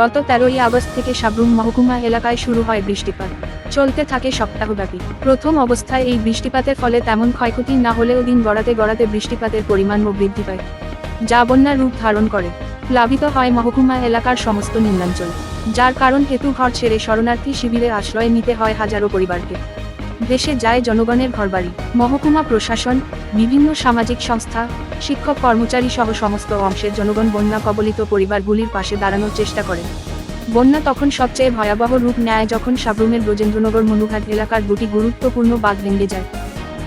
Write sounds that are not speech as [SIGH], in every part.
গত তেরোই আগস্ট থেকে সাবরুম মহকুমা এলাকায় শুরু হয় বৃষ্টিপাত। চলতে থাকে সপ্তাহব্যাপী। প্রথম অবস্থায় এই বৃষ্টিপাতের ফলে তেমন ক্ষয়ক্ষতি না হলেও দিন গড়াতে গড়াতে বৃষ্টিপাতের পরিমাণও বৃদ্ধি পায়। যা বন্যার রূপ ধারণ করে। প্লাবিত হয় মহকুমা এলাকার সমস্ত নিম্নাঞ্চল। যার কারণ হেতু ঘর ছেড়ে শরণার্থী শিবিরে আশ্রয় নিতে হয় হাজারো পরিবারকে। দেশে যায় জনগণের ঘরবাড়ি, মহকুমা প্রশাসন, বিভিন্ন সামাজিক সংস্থা, শিক্ষক কর্মচারী সহ সমস্ত অংশের জনগণ বন্যা কবলিত পরিবারগুলির পাশে দাঁড়ানোর চেষ্টা করে। বন্যা তখন সবচেয়ে ভয়াবহ রূপ নেয় যখন সাবরুমের ব্রজেন্দ্রনগর মনুঘাট এলাকার দুটি গুরুত্বপূর্ণ বাঁধ ভেঙে যায়।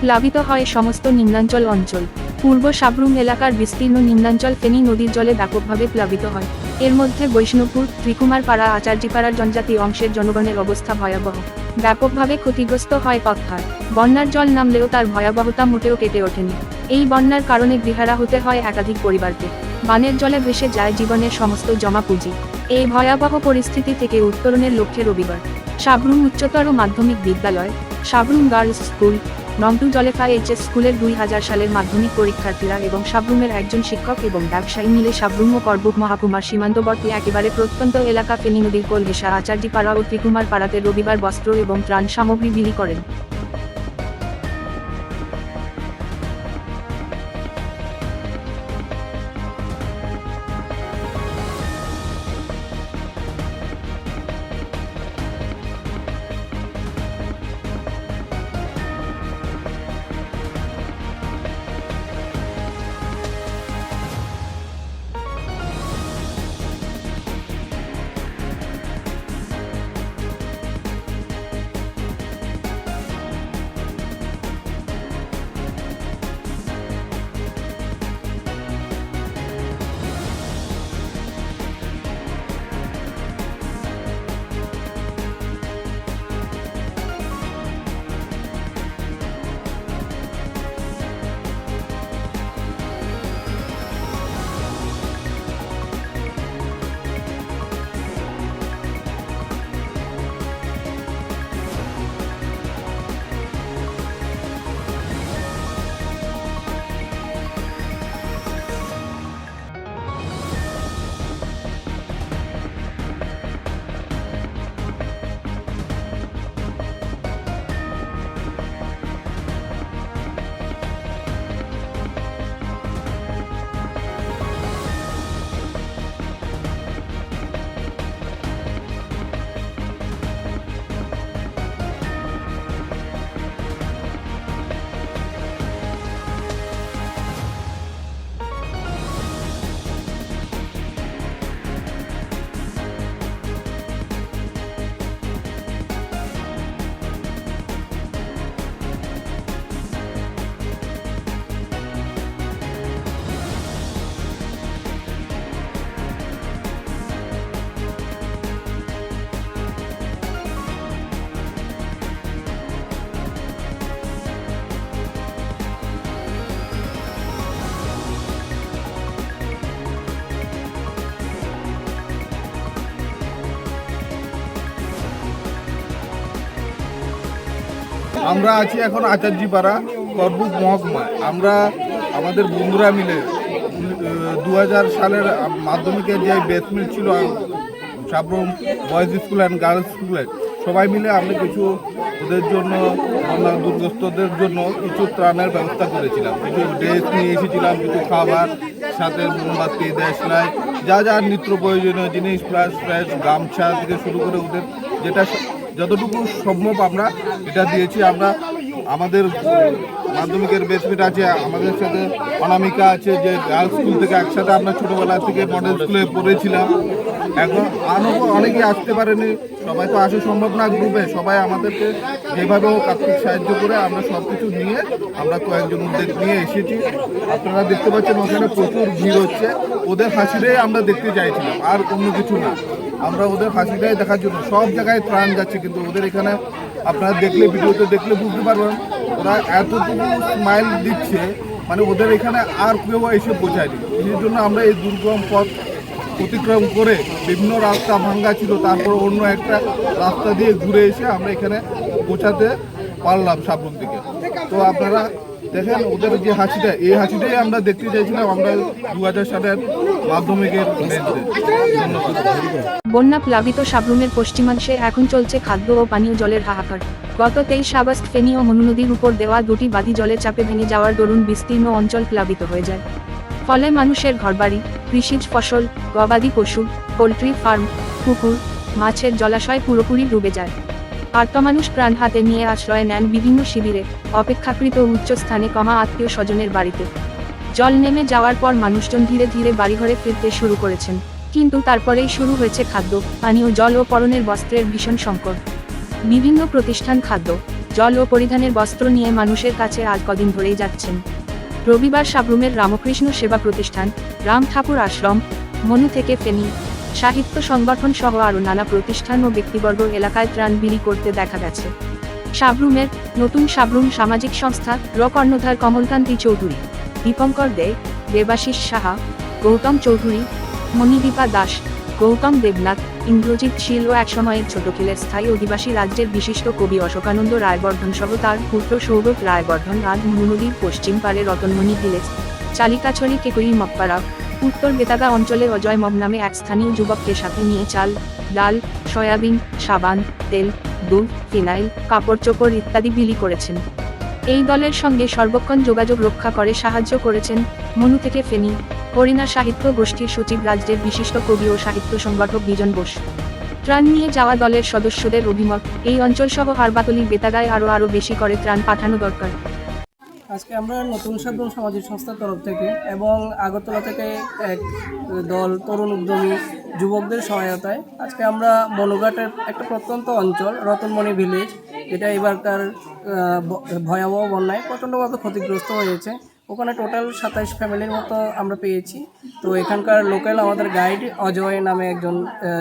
প্লাবিত হয় সমস্ত নিম্নাঞ্চল অঞ্চল। পূর্ব সাবরুম এলাকার বিস্তীর্ণ নিম্নাঞ্চল ফেনী নদীর জলে ব্যাপকভাবে প্লাবিত হয়। এর মধ্যে বৈষ্ণবপুর, ত্রিকুমারপাড়া, আচার্যপাড়ার জনজাতি অংশের জনগণের অবস্থা ভয়াবহ। ব্যাপকভাবে ক্ষতিগ্রস্ত হয় পথঘাট। বন্যার জল নামলেও তার ভয়াবহতা মোটেও কেটে ওঠেনি। এই বন্যার কারণে দিহারা হতে হয় একাধিক পরিবারকে। বানের জলে ভেসে যায় জীবনের সমস্ত জমা পুঁজি। এই ভয়াবহ পরিস্থিতি থেকে উত্তরণের লক্ষ্যে রবিবার। সাবরুম উচ্চতর মাধ্যমিক বিদ্যালয়, সাবরুম গার্লস স্কুল নমটু জলেফা এইচএস স্কুলের দুই হাজার সালের মাধ্যমিক পরীক্ষার্থীরা এবং সাবরুমের একজন শিক্ষক এবং ব্যবসায়ী মিলে সাবরুম ও করবুক মহাকুমার সীমান্তবর্তী একেবারে প্রত্যন্ত এলাকা ফেনী নদীর কোল ঘেঁষা আচার্যপাড়া ও ত্রিকুমার পাড়াতে রবিবার বস্ত্র এবং ত্রাণ সামগ্রী বিলি করেন। আমরা আছি এখন আচার্যপাড়া করবুক মহকুমায়। আমরা আমাদের বন্ধুরা মিলে দু হাজার সালের মাধ্যমিকের যে বেসমেন্ট ছিল, Sabroom boys school and girls স্কুলে সবাই মিলে আমরা কিছু ওদের জন্য, আমরা দুর্গস্তদের জন্য কিছু ত্রাণের ব্যবস্থা করেছিলাম। কিছু ড্রেস নিয়ে এসেছিলাম, কিছু খাবার, সাথে মোমবাতি দেশলাই যা যা নিত্য প্রয়োজনীয় জিনিস প্লাস প্লাস গামছা থেকে শুরু করে ওদের যেটা যতটুকু সম্ভব আমরা এটা দিয়েছি। আমরা আমাদের মাধ্যমিকের বেসমেন্ট আছে, আমাদের সাথে অনামিকা আছে, যে গার্লস স্কুল থেকে একসাথে আমরা ছোটোবেলা থেকে মডেল স্কুলে পড়েছিলাম। এখন আরও অনেকেই আসতে পারেনি, সবাই তো আসা সম্ভব না গ্রুপে সবাই আমাদেরকে যেভাবে হোক আর্থিক সাহায্য করে আমরা সব কিছু নিয়ে আমরা কয়েকজন উদ্যোগ নিয়ে এসেছি। আপনারা দেখতে পাচ্ছেন ওখানে প্রচুর ভিড় হচ্ছে। ওদের হাসিটাই আমরা দেখতে চাইছিলাম, আর অন্য কিছু না। আমরা ওদের হাসিটাই দেখার জন্য। সব জায়গায় ত্রাণ যাচ্ছে, কিন্তু ওদের এখানে আপনারা দেখলে, ভিডিওতে দেখলে বুঝতে পারবেন, ওরা এতটুকু স্মাইল দিচ্ছে মানে ওদের এখানে আর কেউ এসে বোঝায়নি এই জন্য আমরা এই দুর্গম পথ অতিক্রম করে বিভিন্ন রাস্তা ভাঙ্গা ছিল, তারপর অন্য একটা রাস্তা দিয়ে ঘুরে এসে আমরা এখানে পৌঁছাতে পারলাম সাবরুম থেকে তো আপনারা দেখেন ওদের যে হাসিটা, এই হাসিটাই আমরা দেখতে চাইছিলাম আমরা দু হাজার সালের মাধ্যমিকের বন্যা প্লাবিত সাবরুমের পশ্চিমাংশে এখন চলছে খাদ্য ও পানীয় জলের হাহাকার। গত তেইশ আগস্ট ফেনী ও মনু নদীর উপর দেওয়া দুটি বাঁধি জলে চাপে ভেঙে যাওয়ার দরুন বিস্তীর্ণ অঞ্চল প্লাবিত হয়ে যায়। ফলে মানুষের ঘরবাড়ি, কৃষিজ ফসল, গবাদি পশু, পোলট্রি ফার্ম পুকুর মাছের জলাশয় পুরোপুরি ডুবে যায়। আর্ত মানুষ প্রাণ হাতে নিয়ে আশ্রয় নেন বিভিন্ন শিবিরে, অপেক্ষাকৃত উচ্চ স্থানে কমা আত্মীয় স্বজনের বাড়িতে। জল নেমে যাওয়ার পর মানুষজন ধীরে ধীরে বাড়িঘরে ফিরতে শুরু করেছেন। কিন্তু তারপরেই শুরু হয়েছে খাদ্য, পানীয় জল ও পরনের বস্ত্রের ভীষণ সংকট। বিভিন্ন প্রতিষ্ঠান খাদ্য, জল ও পরিধানের বস্ত্র নিয়ে মানুষের কাছে আজ কদিন ধরেই যাচ্ছেন। রবিবার সাবরুমের রামকৃষ্ণ সেবা প্রতিষ্ঠান, রাম ঠাকুর আশ্রম, মনু থেকে ফেনী সাহিত্য সংগঠন সহ আরও নানা প্রতিষ্ঠান ও ব্যক্তিবর্গ এলাকায় ত্রাণ বিলি করতে দেখা গেছে। সাবরুমের নতুন সাবরুম সামাজিক সংস্থা র কর্ণধার কমলকান্তি চৌধুরী, দীপঙ্কর দে, দেবাশিস সাহা, গৌতম চৌধুরী, মণিদীপা দাস, গৌতম দেবনাথ, ইন্দ্রজিৎ শীল ও একসময়ের ছোটখিলের স্থায়ী অধিবাসী রাজ্যের বিশিষ্ট কবি অশোকানন্দ রায়বর্ধন সহ তার পুত্র সৌরভ রায়বর্ধন আজ নদীর পশ্চিম পারে রতনমণি ভিলেজ চালিকাছড়ি কেকুই মকপাড়া উত্তর বেতাগা অঞ্চলে অজয় মব নামে এক স্থানীয় যুবককে সাথে নিয়ে চাল, ডাল, সয়াবিন, সাবান, তেল, দুধ, ফিনাইল কাপড় চোপড় ইত্যাদি বিলি করেছেন। এই দলের সঙ্গে সর্বক্ষণ যোগাযোগ রক্ষা করে সাহায্য করেছেন মনু থেকে ফেনী, হরিণা সাহিত্য গোষ্ঠীর সচিব রাজ্যের বিশিষ্ট কবি ও সাহিত্য সংগঠক বিজন বোস। ত্রাণ নিয়ে যাওয়া দলের সদস্যদের অভিমত, এই অঞ্চলসহ হারবাতলির বেতাগায় আরও আরও বেশি করে ত্রাণ পাঠানো দরকার। আজকে আমরা নতুন সাধারণ সামাজিক সংস্থার তরফ থেকে এবং আগরতলা থেকে এক দল, তরুণ উদ্যমী যুবকদের সহায়তায় আজকে আমরা বনঘাটের একটা প্রত্যন্ত অঞ্চল, রতনমণি ভিলেজ এটা এবারকার ভয়াবহ বন্যায় প্রচণ্ডভাবে ক্ষতিগ্রস্ত হয়েছে। ওখানে টোটাল সাতাইশ ফ্যামিলির মতো আমরা পেয়েছি। তো এখানকার লোকাল আমাদের গাইড অজয় নামে একজন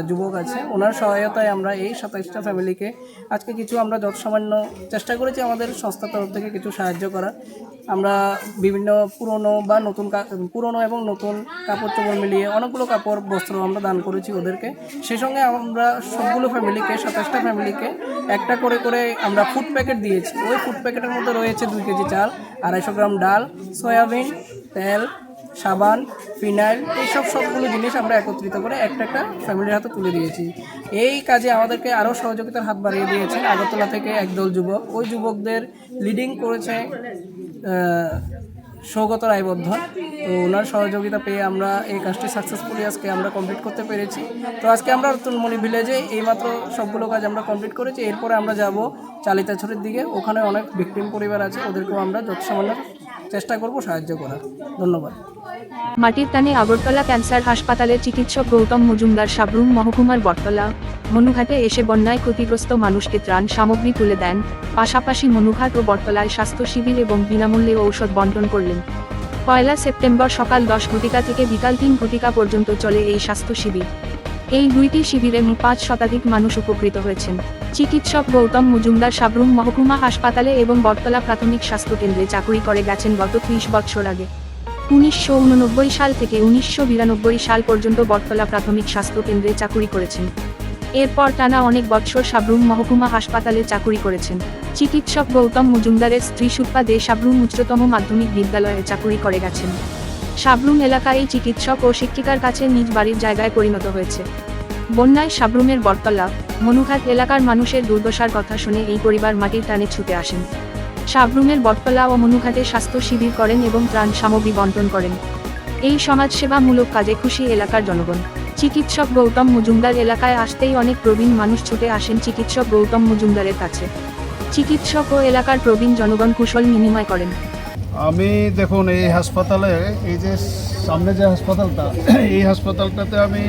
যুবক আছে। ওনার সহায়তায় আমরা এই সাতাইশটা ফ্যামিলিকে আজকে কিছু আমরা যত সামান্য চেষ্টা করেছি আমাদের সংস্থার তরফ থেকে কিছু সাহায্য করার। আমরা বিভিন্ন পুরনো বা নতুন পুরনো এবং নতুন কাপড় চোপড় মিলিয়ে অনেকগুলো কাপড়, বস্ত্র আমরা দান করেছি ওদেরকে। সেই সঙ্গে আমরা সবগুলো ফ্যামিলিকে সাতাশটা ফ্যামিলিকে একটা করে করে আমরা ফুড প্যাকেট দিয়েছি। ওই ফুড প্যাকেটের মধ্যে রয়েছে দুই কেজি চাল, আড়াইশো গ্রাম ডাল, সয়াবিন, তেল সাবান, ফিনাইল, এইসব সবগুলো জিনিস আমরা একত্রিত করে একটা একটা ফ্যামিলির হাতে তুলে দিয়েছি। এই কাজে আমাদেরকে আরও সহযোগিতার হাত বাড়িয়ে দিয়েছে আগরতলা থেকে একদল যুবক। ওই যুবকদের লিডিং করেছে সৌগত রায়বর্ধন। তো ওনার সহযোগিতা পেয়ে আমরা এই কাজটি সাকসেসফুলি আজকে আমরা কমপ্লিট করতে পেরেছি। তো আজকে আমরা তুলমণি ভিলেজে এইমাত্র সবগুলো কাজ আমরা কমপ্লিট করেছি। এরপরে আমরা যাব চালিতাছড়ির দিকে। ওখানে অনেক ভিকটিম পরিবার আছে, ওদেরকেও আমরা যত সামান্য চেষ্টা করব সাহায্য করার। ধন্যবাদ। মাটির টানে আগরতলা ক্যান্সার হাসপাতালের চিকিৎসক গৌতম মজুমদার, সাবরুম মহকুমার বটতলা। মনুঘাটে এসে বন্যায় ক্ষতিগ্রস্ত মানুষকে ত্রাণ সামগ্রী তুলে দেন। পাশাপাশি মনুঘাট ও বটতলায় স্বাস্থ্য শিবির এবং বিনামূল্যে ঔষধ বন্টন করলেন। পয়লা সেপ্টেম্বর সকাল দশ ঘটিকা থেকে বিকাল তিন ঘটিকা পর্যন্ত চলে এই স্বাস্থ্য শিবির। এই দুইটি শিবিরে পাঁচ শতাধিক মানুষ উপকৃত হয়েছেন। চিকিৎসক গৌতম মজুমদার সাবরুম মহকুমা হাসপাতালে এবং বটতলা প্রাথমিক স্বাস্থ্য কেন্দ্রে চাকুরি করে গেছেন গত ত্রিশ বৎসর আগে। উনিশশো উননব্বই সাল থেকে উনিশশো বিরানব্বই সাল পর্যন্ত বটতলা প্রাথমিক স্বাস্থ্য কেন্দ্রে চাকুরি করেছেন। এরপর টানা অনেক বৎসর সাবরুম মহকুমা হাসপাতালে চাকুরি করেছেন। চিকিৎসক গৌতম মজুমদারের স্ত্রী সুপ্পা দে সাবরুম উচ্চতম মাধ্যমিক বিদ্যালয়ে চাকুরি করে গেছেন। সাবরুম এলাকায় চিকিৎসক ও শিক্ষিকার কাছে নিজ বাড়ির জায়গায় পরিণত হয়েছে। বন্যায় সাবরুমের বটতলা, মনুঘাট এলাকার মানুষের দুর্দশার কথা শুনে এই পরিবার মাটির টানে ছুটে আসেন। সাবরুমের বটতলা ও মনুঘাটে স্বাস্থ্য শিবির করেন এবং ত্রাণ সামগ্রী বন্টন করেন। এই সমাজসেবামূলক কাজে খুশি এলাকার জনগণ। চিকিৎসক গৌতম মজুমদার এলাকায় আসতেই অনেক প্রবীণ মানুষ ছুটে আসেন চিকিৎসক গৌতম মজুমদারের কাছে। চিকিৎসক ও এলাকার প্রবীণ জনগণ কুশল বিনিময় করেন। আমি দেখুন, এই হাসপাতালে, এই যে সামনে যে হাসপাতালটা, [CLEARS THROAT] এই হাসপাতালটাতে আমি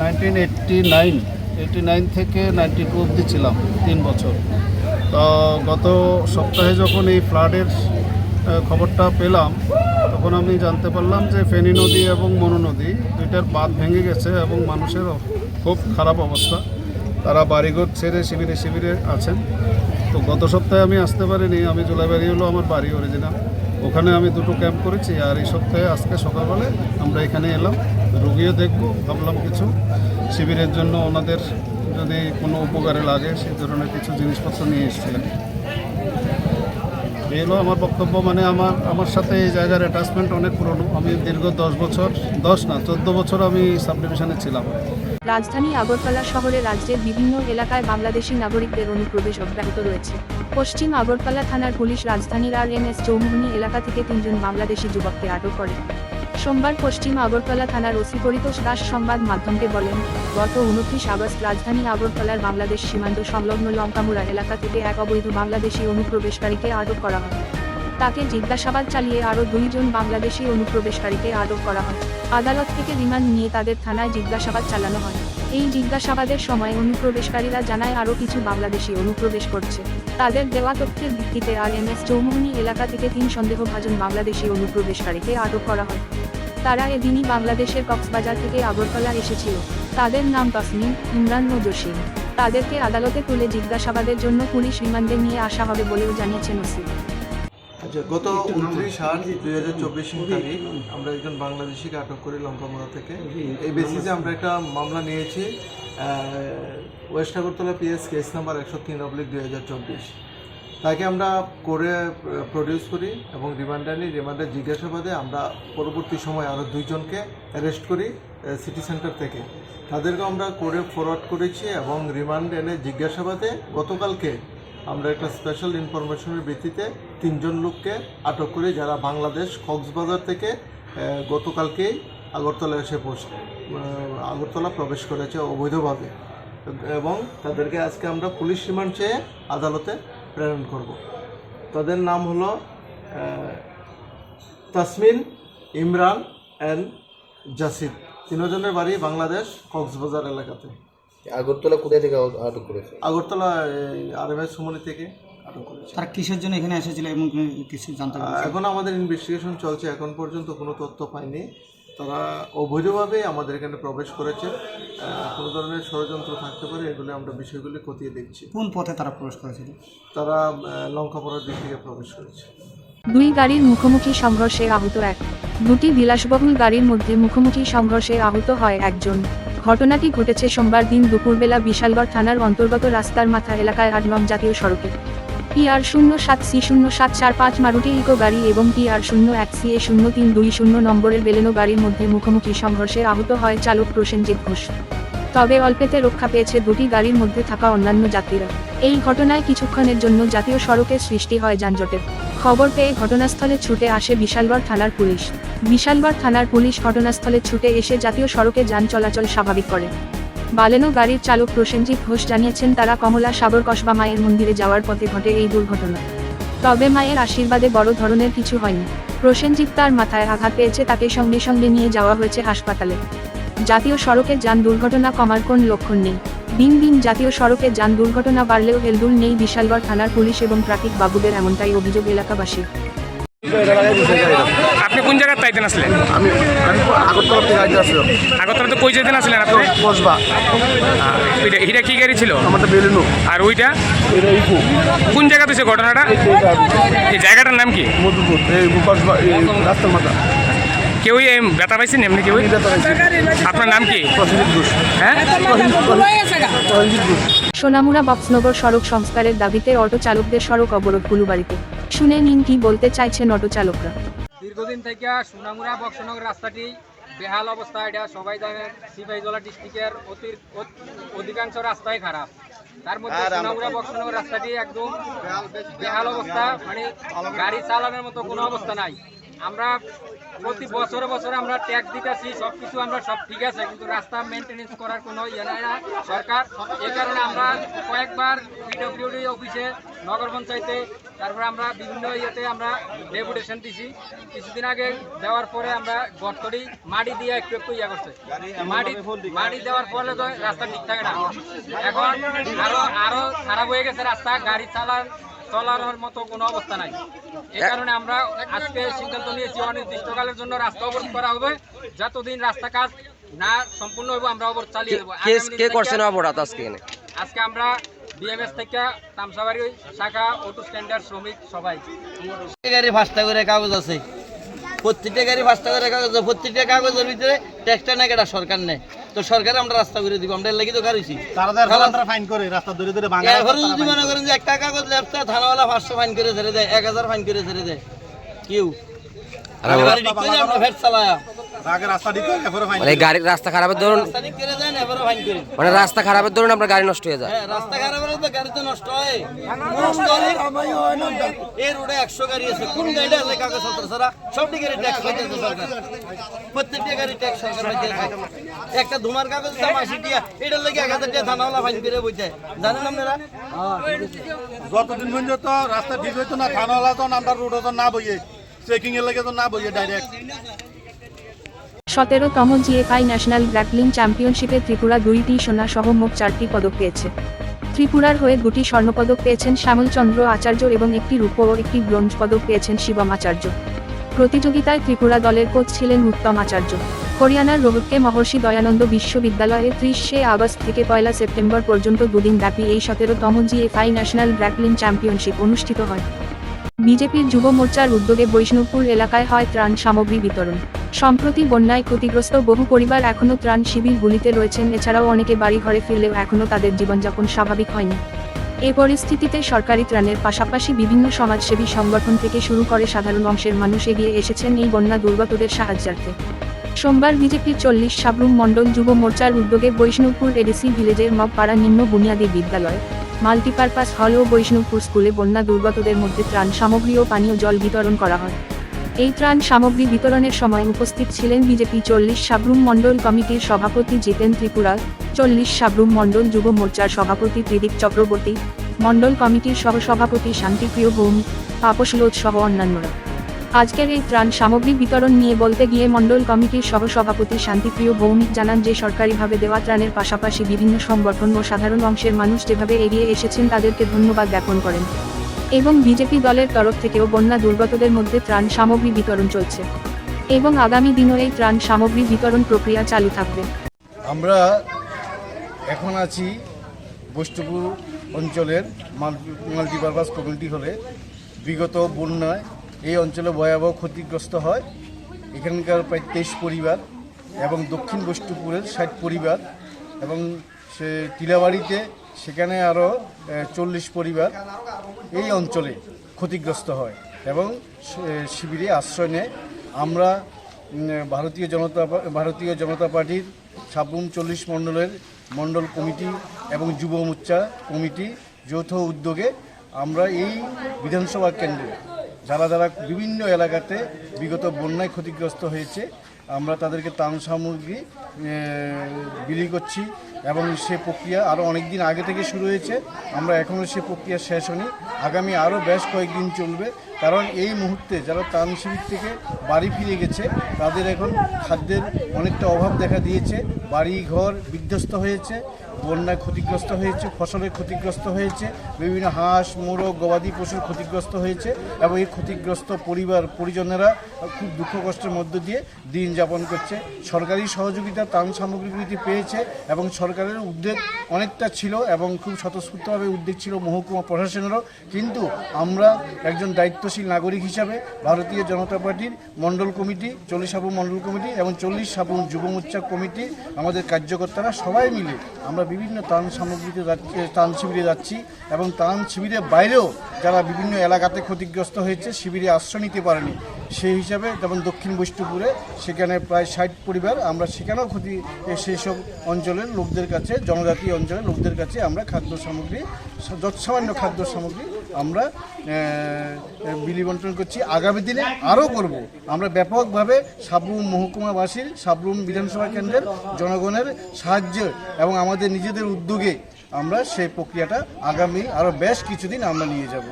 nineteen eighty nine eighty nine থেকে নাইনটি টু অবধি ছিলাম, তিন বছর। তো গত সপ্তাহে যখন এই ফ্লাডের খবরটা পেলাম, তখন আমি জানতে পারলাম যে ফেনী নদী এবং মনু নদী দুইটার বাঁধ ভেঙে গেছে এবং মানুষের খুব খারাপ অবস্থা। তারা বাড়িঘর ছেড়ে শিবিরে শিবিরে আছেন। তো গত সপ্তাহে আমি আসতে পারিনি। আমি জুলাইবাড়ি হলো আমার বাড়ি অরিজিনাল ওখানে আমি দুটো ক্যাম্প করেছি আর এই সপ্তাহে আজকে সকালবেলায় আমরা এখানে এলাম। রুগীও দেখব, ভাবলাম কিছু। শিবিরের জন্য ওনাদের যদি কোনো উপকারে লাগে সেই ধরনের কিছু জিনিসপত্র নিয়ে এসেছি আর কি। এই হলো আমার বক্তব্য মানে আমার আমার সাথে এই জায়গার অ্যাটাচমেন্ট অনেক পুরনো। আমি দীর্ঘ দশ বছর, দশ না, চোদ্দ বছর আমি সাব ডিভিশনে ছিলাম। রাজধানী আগরতলা শহরে রাজ্যের বিভিন্ন এলাকায় বাংলাদেশি নাগরিকদের অনুপ্রবেশ অব্যাহত রয়েছে। পশ্চিম আগরতলা থানার পুলিশ রাজধানীর আর এন এস চৌমুহনী এলাকা থেকে তিনজন বাংলাদেশি যুবককে আটক করে। সোমবার পশ্চিম আগরতলা থানার ওসি পরিতোষ দাস সংবাদ মাধ্যমকে বলেন, গত উনত্রিশ আগস্ট রাজধানী আগরতলার বাংলাদেশ সীমান্ত সংলগ্ন লঙ্কামুড়া এলাকা থেকে এক অবৈধ বাংলাদেশি অনুপ্রবেশকারীকে আটক করা হয়। তাকে জিজ্ঞাসাবাদ চালিয়ে আরও দুইজন বাংলাদেশি অনুপ্রবেশকারীকে আটক করা হয়। আদালত থেকে রিমান্ড নিয়ে তাদের থানায় জিজ্ঞাসাবাদ চালানো হয়। এই জিজ্ঞাসাবাদের সময় অনুপ্রবেশকারীরা জানায়, আরও কিছু বাংলাদেশি অনুপ্রবেশ করছে। তাদের দেওয়া তথ্যের ভিত্তিতে আর এম এস চৌমুহনী এলাকা থেকে তিন সন্দেহভাজন বাংলাদেশি অনুপ্রবেশকারীকে আটক করা হয়। তারা এদিনই বাংলাদেশের কক্সবাজার থেকে আগরতলা এসেছিল। তাদের নাম তসমিন ইমরান ও জসিম। তাদেরকে আদালতে তুলে জিজ্ঞাসাবাদের জন্য পুলিশ রিমান্ডে নিয়ে আসা হবে বলেও জানিয়েছেন ওসি। আচ্ছা গত উনত্রিশ আট দুই হাজার চব্বিশ তারিখ আমরা একজন বাংলাদেশিকে আটক করি লঙ্কামোড়া থেকে। এই বেসিসে আমরা একটা মামলা নিয়েছি west Agartala PS case number একশো তিন অব্লিক দুই হাজার চব্বিশ। তাকে আমরা করে প্রডিউস করি এবং রিমান্ডে আনি। রিমান্ডের জিজ্ঞাসাবাদে আমরা পরবর্তী সময় আরও দুইজনকে অ্যারেস্ট করি সিটি সেন্টার থেকে। তাদেরকে আমরা করে ফরওয়ার্ড করেছি এবং রিমান্ড এনে জিজ্ঞাসাবাদে গতকালকে আমরা একটা স্পেশাল ইনফরমেশনের ভিত্তিতে তিনজন লোককে আটক করি যারা বাংলাদেশ কক্সবাজার থেকে গতকালকেই আগরতলা এসে পৌঁছ আগরতলা প্রবেশ করেছে অবৈধভাবে। এবং তাদেরকে আজকে আমরা পুলিশ রিমান্ড চেয়ে আদালতে প্রেরণ করব। তাদের নাম হলো তাসমিন ইমরান অ্যান্ড জাসিদ। তিনজনের বাড়ি বাংলাদেশ কক্সবাজার এলাকাতে। আগরতলা কোথায় থেকে আটক করেছে? আগরতলা আর এম এস সুমনি থেকে আটক করেছে। তারা কিসের জন্য এখানে এসেছিল এবং কিছু জানতে এখন আমাদের ইনভেস্টিগেশন চলছে এখন পর্যন্ত কোনো তথ্য পাইনি। তারা অবৈধভাবে আমাদের এখানে প্রবেশ করেছে। কোনো ধরনের ষড়যন্ত্র থাকতে পারে এগুলো আমরা বিষয়গুলি খতিয়ে দেখছি। কোন পথে তারা প্রবেশ করেছিল? তারা লঙ্কাপড়ার দিক থেকে প্রবেশ করেছে। দুই গাড়ির মুখোমুখি সংঘর্ষে আহত এক দুটি বিলাসবহুল গাড়ির মধ্যে মুখোমুখি সংঘর্ষে আহত হয় একজন। ঘটনাটি ঘটেছে সোমবার দিন দুপুরবেলা বিশালগড় থানার অন্তর্গত রাস্তার মাথা এলাকায় আট জাতীয় সড়কে। পিআর শূন্য সাত সি শূন্য সাত চার পাঁচ মারুটি ইকো গাড়ি এবং পিআর শূন্য এক সি এ শূন্য তিন দুই শূন্য নম্বরের বেলেনো গাড়ির মধ্যে মুখোমুখি সংঘর্ষে আহত হয় চালক প্রসেনজিৎ ঘোষ। তবে অল্পেতে রক্ষা পেয়েছে দুটি গাড়ির মধ্যে থাকা অন্যান্য যাত্রীরা। এই ঘটনায় কিছুক্ষণের জন্য জাতীয় সড়কে সৃষ্টি হয় যানজটের। খবর পেয়ে ঘটনাস্থলে ছুটে আসে বিশালগড় থানার পুলিশ। বিশালগড় থানার পুলিশ ঘটনাস্থলে ছুটে এসে জাতীয় সড়কে যান চলাচল স্বাভাবিক করে। বালেনো গাড়ির চালক প্রসেনজিৎ ঘোষ জানিয়েছেন, তারা কমলা সাগর কসবা মায়ের মন্দিরে যাওয়ার পথে ঘটে এই দুর্ঘটনা। তবে মায়ের আশীর্বাদে বড় ধরনের কিছু হয়নি। প্রসেনজিৎ তার মাথায় আঘাত পেয়েছে, তাকে সঙ্গে সঙ্গে নিয়ে যাওয়া হয়েছে হাসপাতালে। জাতীয় সড়কে যান দুর্ঘটনা কমার কোন লক্ষণ নেই। দিন দিন জাতীয় সড়কে যান দুর্ঘটনা বাড়লেও হেলদুল নেই, বিশালগড় থানার পুলিশ এবং ট্রাফিক বাবুদের এমনটাই অভিযোগ এলাকাবাসীর। আপনি কোন জায়গায় তাইতেন আসলেন আমি আমি আগরতলা থেকে আগে আসলাম আগরতলা তো কই যেতেন আসলেন আপনি? কসবা। ওইটা এটা কি গাড়ি ছিল? আমারটা বেলেনো। আর ওইটা? এটা ইকো। কোন জায়গাতে হয়েছে ঘটনাটা? এই জায়গাটার নাম কি? মধুপুর। এই কসবা এই রাস্তার মাথা। কেউই এই ব্যথা পাইছেন এমনি কেউই? আপনার নাম কি? হ্যাঁ? সোনামুড়া বক্সনগর সড়ক সংস্কারের দাবিতে অটো চালকদের সড়ক অবরোধ কুলুবাড়িতে শুনে নিন কি বলতে চাইছেন অটো চালকরা। দীর্ঘদিন থেকে সুনামুরা বক্সনগর রাস্তাটি বেহাল অবস্থা এটা সবাই জানেন সিপাহীজলা ডিস্ট্রিক্টের অধিকাংশ রাস্তাই খারাপ। তার মধ্যে সুনামুরা বক্সনগর রাস্তাটি একদম বেহাল অবস্থা। মানে গাড়ি চালানোর মতো কোনো অবস্থা নাই। আমরা প্রতি বছরে বছরে আমরা ট্যাক্স দিতেছি সব কিছু আমরা সব ঠিক আছে, কিন্তু রাস্তা মেনটেনেন্স করার কোনো ইয়ে নাই না সরকার। এই কারণে আমরা কয়েকবার পিডব্লিউডি অফিসে নগর পঞ্চায়েতে, তারপরে আমরা বিভিন্ন ইয়েতে আমরা ডেপুটেশন দিছি। কিছুদিন আগে দেওয়ার পরে আমরা গর্তটি মাটি দিয়ে একটু একটু ইয়ে করছে। মাটি মাটি দেওয়ার ফলে তো রাস্তা ঠিক থাকে না। এখন আরও আরও খারাপ হয়ে গেছে রাস্তা, গাড়ি চালান চলানোর মতো কোনো অবস্থা নাই। এই কারণে আমরা আজকে সিদ্ধান্ত নিয়েছি অনির্দিষ্টকালের জন্য রাস্তা অবরোধ করা হবে। যতদিন রাস্তা কাজ না সম্পূর্ণ হবে আমরা অবরোধ চালিয়ে দেবো। কে করছেন অপরাধ আজকে আজকে আমরা বিএমএস থেকে তামসাবাড়ি শাখা অটো স্ট্যান্ডার্ড শ্রমিক সবাই। গাড়ি করে কাগজ আছে। প্রত্যেকটা গাড়ি পাঁচটা করে কাগজ আছে। প্রত্যেকটা কাগজের ভিতরে ট্যাক্সটা নেই কেটা সরকার নেই? তো সরকার আমরা রাস্তা করে দিব আমরা লাগি তো গাড়িছি ফাইন করে রাস্তা ধরে ধরে এরপরে যদি মনে করেন যে একটা কাগজ লেপটা থানাওয়ালা পাঁচশো ফাইন করে ছেড়ে দেয় এক হাজার ফাইন করে ছেড়ে দেয়। কেউ মানে রাস্তা খারাপের ধরুন মানে রাস্তা খারাপের ধরুন আপনার গাড়ি নষ্ট হয়ে যায়। হ্যাঁ রাস্তা খারাপ তো গাড়ি তো নষ্ট হয়। এই রোডে একশো গাড়ি আছে। কোন গাড়িটা আছে? কাগজপত্র ছাড়া। সবটি গাড়ি ট্যাক্স পাইতেছে সরকার প্রত্যেকটা গাড়ি ট্যাক্স সরকার পাইতেছে একটা ধুমার কাগজ দাম আশি টিয়া এটার লেগে এক হাজার টাকা থানাওয়ালা ফাইন করে বইতে জানেন আপনারা? যতদিন পর্যন্ত রাস্তা ঠিক হইতো না থানাওয়ালা তো আমরা রোডে তো না বইয়ে। চেকিং এর লাগে তো না বইয়ে ডাইরেক্ট সতেরোতম জিএফআই ন্যাশনাল গ্র্যাপলিং চ্যাম্পিয়নশিপে ত্রিপুরা দুইটি সোনা সহ মোট চারটি পদক পেয়েছে। ত্রিপুরার হয়ে দুটি স্বর্ণপদক পেয়েছেন শ্যামলচন্দ্র আচার্য এবং একটি রূপ ও একটি ব্রোঞ্জ পদক পেয়েছেন শিবম আচার্য। প্রতিযোগিতায় ত্রিপুরা দলের কোচ ছিলেন উত্তম আচার্য। হরিয়ানার রোহতকে মহর্ষি দয়ানন্দ বিশ্ববিদ্যালয়ে ত্রিশে আগস্ট থেকে পয়লা সেপ্টেম্বর পর্যন্ত দুদিন ব্যাপী এই সতেরোতম জিএফআই ন্যাশনাল গ্র্যাপলিং চ্যাম্পিয়নশিপ অনুষ্ঠিত হয়। বিজেপির যুব মোর্চার উদ্যোগে বৈষ্ণবপুর এলাকায় হয় ত্রাণ সামগ্রী বিতরণ। সম্প্রতি বন্যায় ক্ষতিগ্রস্ত বহু পরিবার এখনও ত্রাণ শিবিরগুলিতে রয়েছেন, এছাড়াও অনেকে বাড়ি ঘরে ফিরলেও এখনও তাদের জীবনযাপন স্বাভাবিক হয়নি। এ পরিস্থিতিতে সরকারি ত্রাণের পাশাপাশি বিভিন্ন সমাজসেবী সংগঠন থেকে শুরু করে সাধারণ অংশের মানুষ এগিয়ে এসেছেন এই বন্যা দুর্গতদের সাহায্যার্থে। সোমবার বিজেপির চল্লিশ সাবরুম মণ্ডল যুব মোর্চার উদ্যোগে বৈষ্ণবপুর এডিসি ভিলেজের মগপাড়া নিম্ন বুনিয়াদী বিদ্যালয় মাল্টিপারপাস হল ও বৈষ্ণবপুর স্কুলে বন্যা দুর্গতদের মধ্যে ত্রাণ সামগ্রী ও পানীয় জল বিতরণ করা হয়। এই ত্রাণ সামগ্রী বিতরণের সময় উপস্থিত ছিলেন বিজেপি চল্লিশ সাবরুম মণ্ডল কমিটির সভাপতি জিতেন ত্রিপুরা, চল্লিশ সাবরুম মণ্ডল যুব মোর্চার সভাপতি ত্রিদীপ চক্রবর্তী, মণ্ডল কমিটির সহসভাপতি শান্তিপ্রিয় ভৌমিক পাপস লোধ সহ অন্যান্যরা। আজকের এই ত্রাণ সামগ্রী বিতরণ নিয়ে বলতে গিয়ে মণ্ডল কমিটির সহসভাপতি শান্তিপ্রিয় ভৌমিক জানান যে সরকারিভাবে দেওয়া ত্রাণের পাশাপাশি বিভিন্ন সংগঠন ও সাধারণ অংশের মানুষ যেভাবে এগিয়ে এসেছেন তাদেরকে ধন্যবাদ জ্ঞাপন করেন এবং বিজেপি দলের তরফ থেকেও বন্যা দুর্গতদের মধ্যে ত্রাণ সামগ্রী বিতরণ চলছে এবং আগামী দিনও এই ত্রাণ সামগ্রী বিতরণ প্রক্রিয়া চালু থাকবে আমরা এখন আছি বৈষ্ণবপুর অঞ্চলের মাল্টি মাল্টিপারপাস কমিউনিটি হলে বিগত বন্যায় এই অঞ্চলে ভয়াবহ ক্ষতিগ্রস্ত হয়। এখানকার প্রায় তেইশ পরিবার এবং দক্ষিণ বৈষ্ণবপুরের ষাট পরিবার এবং সে টিলাবাড়িতে সেখানে আরও চল্লিশ পরিবার এই অঞ্চলে ক্ষতিগ্রস্ত হয় এবং শিবিরে আশ্রয় নেয়। আমরা ভারতীয় জনতা ভারতীয় জনতা পার্টির সাবরুম চল্লিশ মণ্ডলের মণ্ডল কমিটি এবং যুব মোর্চা কমিটি যৌথ উদ্যোগে আমরা এই বিধানসভা কেন্দ্রে যারা যারা বিভিন্ন এলাকাতে বিগত বন্যায় ক্ষতিগ্রস্ত হয়েছে, আমরা তাদেরকে ত্রাণ সামগ্রী বিলি করছি এবং সে প্রক্রিয়া আরও অনেক দিন আগে থেকে শুরু হয়েছে। আমরা এখনও সে প্রক্রিয়া শেষ হয়নি। আগামী আরও বেশ কয়েকদিন চলবে। কারণ এই মুহূর্তে যারা ত্রাণ শিবির থেকে বাড়ি ফিরে গেছে, তাদের এখন খাদ্যের অনেকটা অভাব দেখা দিয়েছে। বাড়ি ঘর বিধ্বস্ত হয়েছে। বন্যায় ক্ষতিগ্রস্ত হয়েছে, ফসলের ক্ষতিগ্রস্ত হয়েছে, বিভিন্ন হাঁস, মোরগ, গবাদি পশুর ক্ষতিগ্রস্ত হয়েছে এবং এই ক্ষতিগ্রস্ত পরিবার, পরিজনেরা খুব দুঃখ কষ্টের মধ্য দিয়ে দিন যাপন করছে। সরকারি সহযোগিতা, ত্রাণ সামগ্রীগুলিতে পেয়েছে এবং সরকারের উদ্যোগ অনেকটা ছিল এবং খুব স্বতঃস্ফূর্তভাবে উদ্যোগ ছিল মহকুমা প্রশাসনেরও। কিন্তু আমরা একজন দায়িত্বশীল নাগরিক হিসাবে ভারতীয় জনতা পার্টির মণ্ডল কমিটি, চল্লিশ সাবুন মণ্ডল কমিটি এবং চল্লিশ সাবুন যুব মোর্চা কমিটি, আমাদের কার্যকর্তারা সবাই মিলে আমরা বিভিন্ন ত্রাণ সামগ্রীতে যাচ্ছি, ত্রাণ শিবিরে যাচ্ছি এবং ত্রাণ শিবিরের বাইরেও যারা বিভিন্ন এলাকাতে ক্ষতিগ্রস্ত হয়েছে, শিবিরে আশ্রয় নিতে পারেনি। সেই হিসাবে যেমন দক্ষিণ বৈষ্ণবপুরে, সেখানে প্রায় ষাট পরিবার আমরা সেখানেও ক্ষতি সেই সব অঞ্চলের লোকদের কাছে, জনজাতি অঞ্চলের লোকদের কাছে আমরা খাদ্য সামগ্রী, যৎসামান্য খাদ্য সামগ্রী আমরা বিলি বন্টন করছি। আগামী দিনে আরও করব। আমরা ব্যাপকভাবে সাবরুম মহকুমাবাসীর, সাবরুম বিধানসভা কেন্দ্রের জনগণের সাহায্য এবং আমাদের নিজেদের উদ্যোগে আমরা সেই প্রক্রিয়াটা আগামী আরও বেশ কিছুদিন আমরা নিয়ে যাব।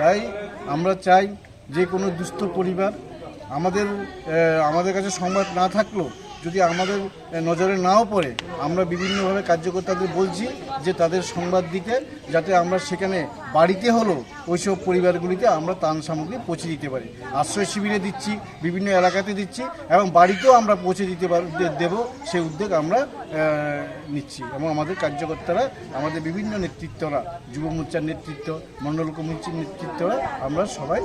তাই আমরা চাই যে কোনো দুস্থ পরিবার আমাদের আমাদের কাছে সংবাদ না থাকলেও যদি আমাদের নজরে নাও পড়ে, আমরা বিভিন্নভাবে কার্যকর্তাদের বলছি যে তাদের সংবাদ দিতে, যাতে আমরা সেখানে বাড়িতে হলো ওইসব পরিবারগুলিতে আমরা ত্রাণ সামগ্রী পৌঁছে দিতে পারি। আশ্রয় শিবিরে দিচ্ছি, বিভিন্ন এলাকাতে দিচ্ছি এবং বাড়িতেও আমরা পৌঁছে দিতে পার দেবো সেই উদ্যোগ আমরা নিচ্ছি এবং আমাদের কার্যকর্তারা, আমাদের বিভিন্ন নেতৃত্বরা, যুব মোর্চার নেতৃত্ব মণ্ডল কমিটির নেতৃত্বরা, আমরা সবাই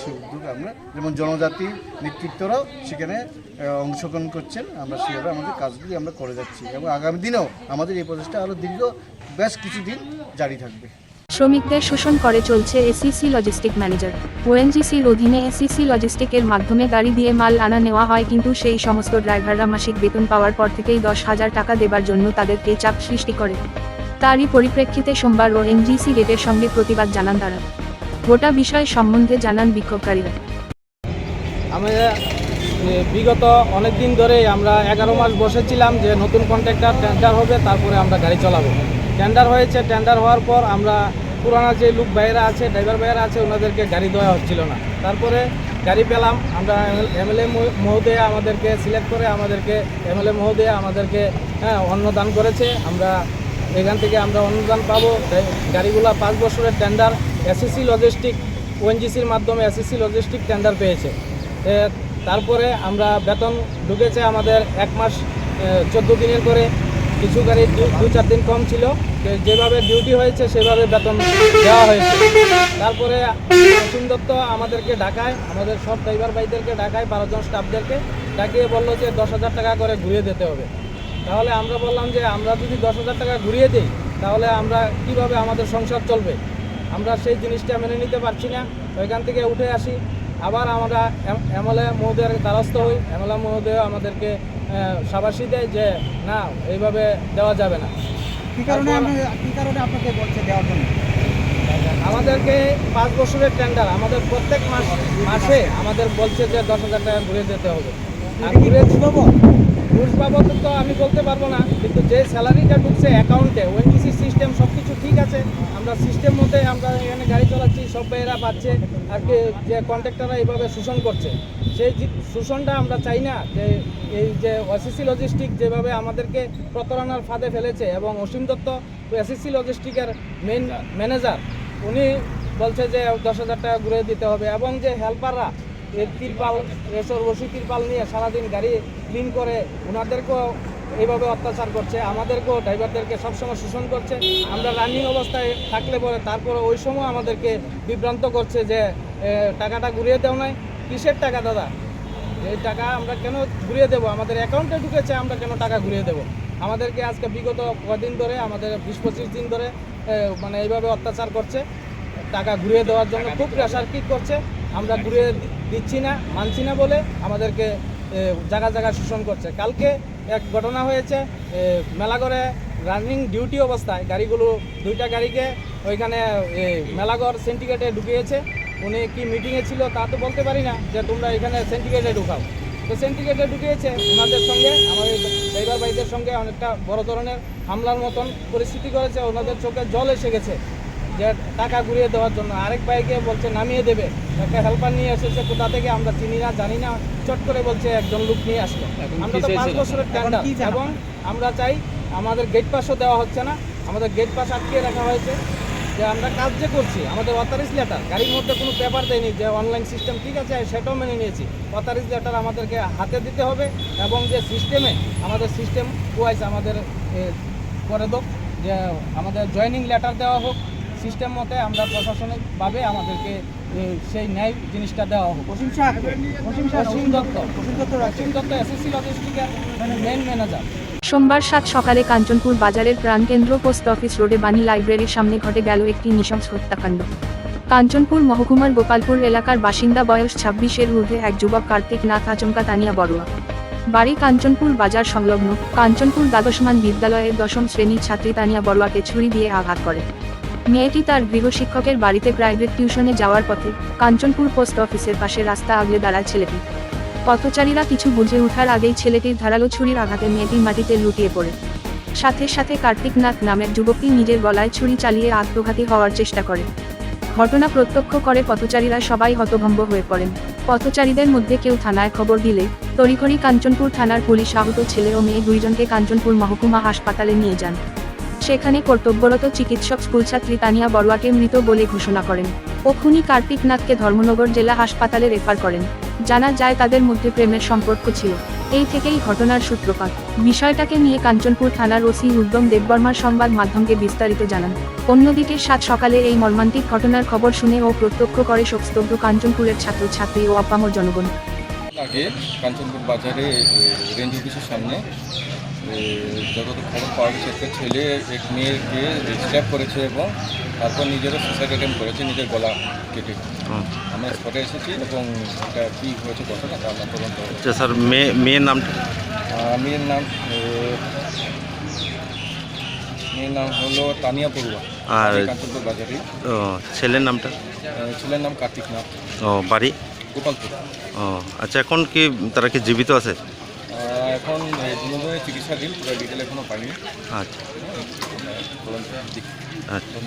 সেই উদ্যোগ আমরা, যেমন জনজাতি নেতৃত্বরাও সেখানে অংশগ্রহণ করছেন, আমরা সেভাবে আমাদের কাজগুলি আমরা করে যাচ্ছি এবং আগামী দিনেও আমাদের এই প্রচেষ্টা আরও দীর্ঘ, বেশ কিছুদিন জারি থাকবে। শ্রমিকদের শোষণ করে চলছে এসিসি লজিস্টিক ম্যানেজার ওএনজিসির অধীনে এসিসি লজিস্টিকের মাধ্যমে গাড়ি দিয়ে মাল আনা নেওয়া হয়, কিন্তু সেই সমস্ত ড্রাইভাররা মাসিক বেতন পাওয়ার পর থেকেই দশ হাজার টাকা দেবার জন্য তাদেরকে চাপ সৃষ্টি করে। তারই পরিপ্রেক্ষিতে সোমবার ওএনজিসি রেটের সঙ্গে প্রতিবাদ জানান তারা। গোটা বিষয় সম্বন্ধে জানান বিক্ষোভকারীরা। আমরা বিগত অনেক দিন ধরে আমরা এগারো মাস বসেছিলাম যে নতুন কন্ট্রাক্টর টেন্ডার হবে, তারপরে আমরা গাড়ি চালাবো। টেন্ডার হয়েছে টেন্ডার হওয়ার পর আমরা পুরানা যে লোক ভাইয়েরা আছে ড্রাইভার ভাইয়েরা আছে, ওনাদেরকে গাড়ি দেওয়া হচ্ছিল না। তারপরে গাড়ি পেলাম, আমরা এমএলএ মহোদয়া আমাদেরকে সিলেক্ট করে আমাদেরকে এমএলএ মহোদয়া আমাদেরকে হ্যাঁ অন্নদান করেছে। আমরা এখান থেকে আমরা অনুদান পাবো। গাড়িগুলো পাঁচ বছরের টেন্ডার এসএসসি লজিস্টিক ওএনজিসির মাধ্যমে এসএসসি লজিস্টিক টেন্ডার পেয়েছে। তারপরে আমরা বেতন ঢুকেছে আমাদের এক মাস চোদ্দ দিনের করে কিছু গাড়ি দু- চার দিন কম ছিল। যেভাবে ডিউটি হয়েছে, সেভাবে বেতন দেওয়া হয়েছে। তারপরে অসীম দত্ত আমাদেরকে ডাকায়, আমাদের সব ড্রাইভার ভাইদেরকে ডাকায় বারোজন স্টাফদেরকে ডাকিয়ে বলল যে দশ হাজার টাকা করে ঘুরিয়ে দিতে হবে। তাহলে আমরা বললাম যে আমরা যদি দশ হাজার টাকা ঘুরিয়ে দিই, তাহলে আমরা কীভাবে আমাদের সংসার চলবে? আমরা সেই জিনিসটা মেনে নিতে পারছি না। ওইখান থেকে উঠে আসি আবার আমরা এমএলএ মহোদয়ের দ্বারস্থ হই। এমএলএ মহোদয় আমাদেরকে সাবাসী দেয় যে না এইভাবে দেওয়া যাবে না। কি কারণে কি কারণে আপনাকে বলছে দেওয়ার জন্য? আমাদেরকে পাঁচ বছরের টেন্ডার আমাদের প্রত্যেক মাস মাসে। আমাদের বলছে যে দশ হাজার টাকা ঘুরে যেতে হবে। আর ঘুরে ঘুষ বাবদ তো আমি বলতে পারব না কিন্তু যে স্যালারিটা ঢুকছে অ্যাকাউন্টে ওএনজিসি সিস্টেম সব কিছু ঠিক আছে আমরা সিস্টেম মতে আমরা এখানে গাড়ি চালাচ্ছি সব ভাইয়েরা পাচ্ছে আর কি যে কন্ট্রাক্টররা এইভাবে শোষণ করছে। সেই শোষণটা আমরা চাই না যে এই যে ওসিসি লজিস্টিক যেভাবে আমাদেরকে প্রতারণার ফাঁদে ফেলেছে এবং অসীম দত্ত এসএসসি লজিস্টিকের মেন ম্যানেজার উনি বলছে যে দশ হাজার টাকা ঘুরে দিতে হবে এবং যে হেল্পাররা এই তিরপাল এসব রশি তিরপাল নিয়ে সারাদিন গাড়ি ক্লিন করে ওনাদেরকেও এইভাবে অত্যাচার করছে আমাদেরকেও ড্রাইভারদেরকে সবসময় শোষণ করছে। আমরা রানিং অবস্থায় থাকলে পরে তারপরে ওই সময় আমাদেরকে বিভ্রান্ত করছে যে টাকাটা ঘুরিয়ে দেও নাই। কিসের টাকা দাদা? এই টাকা আমরা কেন ঘুরিয়ে দেবো? আমাদের অ্যাকাউন্টে ঢুকেছে আমরা কেন টাকা ঘুরিয়ে দেবো? আমাদেরকে আজকে বিগত কদিন ধরে আমাদের বিশ পঁচিশ দিন ধরে মানে এইভাবে অত্যাচার করছে। টাকা ঘুরিয়ে দেওয়ার জন্য খুব প্রেশার কিক করছে? আমরা ঘুরিয়ে দিচ্ছি না মানছি না বলে আমাদেরকে জায়গা জায়গা শোষণ করছে। কালকে এক ঘটনা হয়েছে মেলাগড়ে রানিং ডিউটি অবস্থায় গাড়িগুলো দুইটা গাড়িকে ওইখানে এ, মেলাগড় সিন্ডিকেটে ঢুকিয়েছে। উনি কি মিটিংয়ে ছিল তা তো বলতে পারি না যে তোমরা এখানে সিন্ডিকেটে ঢুকাও। তো সিন্ডিকেটে ঢুকিয়েছে ওনাদের সঙ্গে আমাদের ড্রাইভার ভাইদের সঙ্গে অনেকটা বড় ধরনের হামলার মতন পরিস্থিতি করেছে ওনাদের চোখে জল এসে গেছে। যে টাকা ঘুরিয়ে দেওয়ার জন্য। আরেক ভাইকে বলছে নামিয়ে দেবে। একটা হেল্পার নিয়ে এসেছে কোথা থেকে আমরা চিনি না জানি না। চট করে বলছে একজন লোক নিয়ে আসলো। আমরা তো পাঁচ বছরের টেন্ডার এবং আমরা চাই আমাদের গেট পাসও দেওয়া হচ্ছে না। আমাদের গেট পাস আটকে রাখা হয়েছে। যে আমরা কাজ যে করছি আমাদের অথরিজ লেটার গাড়ির মধ্যে কোনো পেপার দেয়নি যে অনলাইন সিস্টেম ঠিক আছে সেটাও মেনে নিয়েছি। অথরিজ লেটার আমাদেরকে হাতে দিতে হবে এবং যে সিস্টেমে আমাদের সিস্টেম ওয়াইজ আমাদের করে হোক যে আমাদের জয়েনিং লেটার দেওয়া হোক সিস্টেম মতে আমরা প্রশাসনিকভাবে আমাদেরকে সেই ন্যায় জিনিসটা দেওয়া হোক। অসীম দত্ত। অসীম দত্ত এসএসসি লজিস্টিকের মেন ম্যানেজার সোমবার সাত সকালে কাঞ্চনপুর বাজারের প্রাণকেন্দ্র পোস্ট অফিস রোডে বাণী লাইব্রেরির সামনে ঘটে গেল একটি নৃশংস হত্যাকাণ্ড। কাঞ্চনপুর মহকুমার গোপালপুর এলাকার বাসিন্দা বয়স ছাব্বিশের ঊর্ধ্বে এক যুবক কার্তিক নাথ আচমকা তানিয়া বড়ুয়া। বাড়ি কাঞ্চনপুর বাজার সংলগ্ন কাঞ্চনপুর দ্বাদশমান বিদ্যালয়ের দশম শ্রেণির ছাত্রী তানিয়া বড়ুয়াকে ছুরি দিয়ে আঘাত করে। মেয়েটি তার গৃহশিক্ষকের বাড়িতে প্রাইভেট টিউশনে যাওয়ার পথে কাঞ্চনপুর পোস্ট অফিসের পাশে রাস্তা আগলে দাঁড়ায় ছেলেটি। পথচারীরা কিছু বুঝে ওঠার আগেই ছেলেটির ধারালো ছুরির আঘাতে মেয়েটি মাটিতে লুটিয়ে পড়ে। সাথে সাথে কার্তিক নাথ নামের যুবকটি নিজের গলায় ছুরি চালিয়ে আত্মঘাতী হওয়ার চেষ্টা করে। ঘটনা প্রত্যক্ষ করে পথচারীরা সবাই হতভম্ব হয়ে পড়েন। পথচারীদের মধ্যে কেউ থানায় খবর দিলে তড়িঘড়ি কাঞ্চনপুর থানার পুলিশ আহত ছেলে ও মেয়ে দুইজনকে কাঞ্চনপুর মহকুমা হাসপাতালে নিয়ে যান। সেখানে কর্তব্যরত চিকিৎসক স্কুলছাত্রী তানিয়া বড়ুয়াকে মৃত বলে ঘোষণা করেন ও খুনি কার্তিক নাথকে ধর্মনগর জেলা হাসপাতালে রেফার করেন। জানা যায় তাদের মধ্যে প্রেমের সম্পর্ক ছিল। এই থেকেই ঘটনার সূত্রপাত। বিষয়টাকে নিয়ে কাঞ্চনপুর থানার ওসি উদ্যম দেববর্মার সংবাদ মাধ্যমকে বিস্তারিত জানান। অন্যদিকে সাত সকালে এই মর্মান্তিক ঘটনার খবর শুনে ও প্রত্যক্ষ করে শোকস্তব্ধ কাঞ্চনপুরের ছাত্রছাত্রী ও আপামর জনগণ। আগে কাঞ্চনপুর বাজারে রেঞ্জ অফিসের সামনে। যত খবর পাওয়া গেছে একটা ছেলে এক মেয়েকে স্ট্যাপ করেছে এবং তারপর নিজেরও সুসাইড অ্যাটেম্প করেছে নিজের গলা কেটে। আমরা স্পটে এসেছি এবং এটা কী হয়েছে কথাটা তা আমরা তদন্ত আচ্ছা স্যার মেয়ে মেয়ের নামটা মেয়ের নাম মেয়ের নাম হলো তানিয়া পড়ুয়া আর বাজারে। ও, ছেলের নামটা? ছেলের নাম কার্তিক নাথ। ও বাড়ি? গোপালপুর। ও আচ্ছা এখন কি তারা কি জীবিত আছে? এখন দুজনের চিকিৎসাধীন পুরো ডিটেল এখনও পাইনি। আচ্ছা। আচ্ছা।